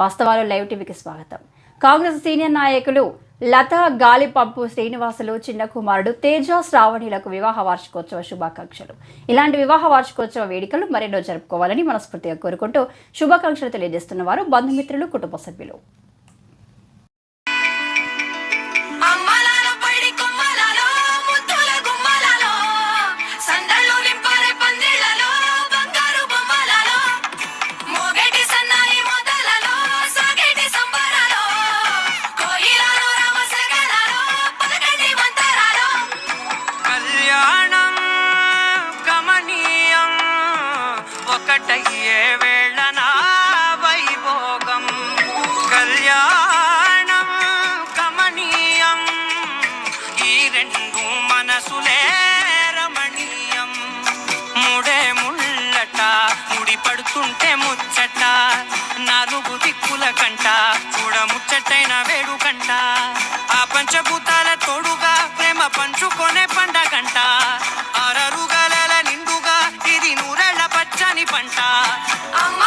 వాస్తవాలు లైవ్ టీవీకి స్వాగతం. కాంగ్రెస్ సీనియర్ నాయకులు లతా గాలిపంపు శ్రీనివాసులు చిన్న కుమారుడు తేజ శ్రావణిలకు వివాహ వార్షికోత్సవ శుభాకాంక్షలు. ఇలాంటి వివాహ వార్షికోత్సవ వేడుకలు మరెన్నో జరుపుకోవాలని మనస్ఫూర్తిగా కోరుకుంటూ శుభాకాంక్షలు తెలియజేస్తున్న వారు బంధుమిత్రులు కుటుంబ సభ్యులు. ముడి పడుతుంటే ముచ్చట. నాలుగు దిక్కుల కంట చూడ ముచ్చటైన వేడుకంట ఆ పంచభూతాల తోడుగా ప్రేమ పంచుకొనే పండగంట ఆరరుగల నిండుగా ఇది నూరెళ్ళ పచ్చని పంట. అమ్మ